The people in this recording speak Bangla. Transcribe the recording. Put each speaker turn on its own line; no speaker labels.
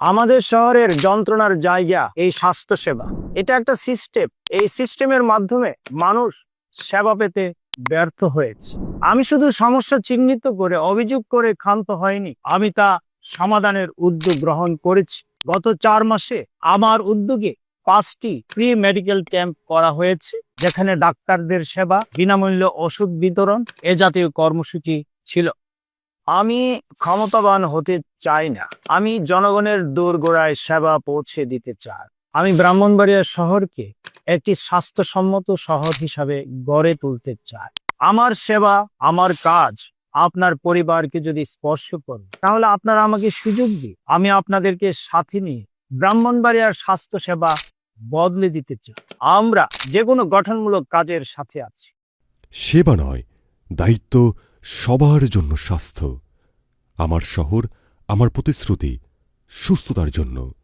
আমাদের শহরের যন্ত্রণার জায়গা এই স্বাস্থ্য সেবা এটা একটা সিস্টেম এই সিস্টেমের মাধ্যমে মানুষ সেবা পেতে ব্যর্থ হয়েছে। আমি শুধু সমস্যা চিহ্নিত করে, অভিযোগ করে ক্ষান্ত হয়নি। আমি তা সমাধানের উদ্যোগ গ্রহণ করেছি। গত চার মাসে আমার উদ্যোগে পাঁচটি প্রি মেডিকেল ক্যাম্প করা হয়েছে, যেখানে ডাক্তারদের সেবা, বিনামূল্য ওষুধ বিতরণ এ জাতীয় কর্মসূচি ছিল। আমি ক্ষমতাবান হতে চাই না। আমি জনগণের দোরগোড়ায় সেবা পৌঁছে দিতে চাই। আমি ব্রাহ্মণবাড়িয়া শহরকে একটি স্বাস্থ্যসম্মত শহর হিসাবে গড়ে তুলতে চাই। আমার সেবা, আমার কাজ, আপনার পরিবারকে যদি স্পর্শ করে, তাহলে আপনারা আমাকে সুযোগ দিন। আমি আপনাদেরকে সাথে নিয়ে ব্রাহ্মণবাড়িয়ার স্বাস্থ্য সেবা বদলে দিতে চাই। আমরা যে কোনো গঠনমূলক কাজের সাথে আছি।
সেবা নয়, দায়িত্ব সবার জন্য স্বাস্থ্য। আমার শহর আমার প্রতিশ্রুতি সুস্থতার জন্য।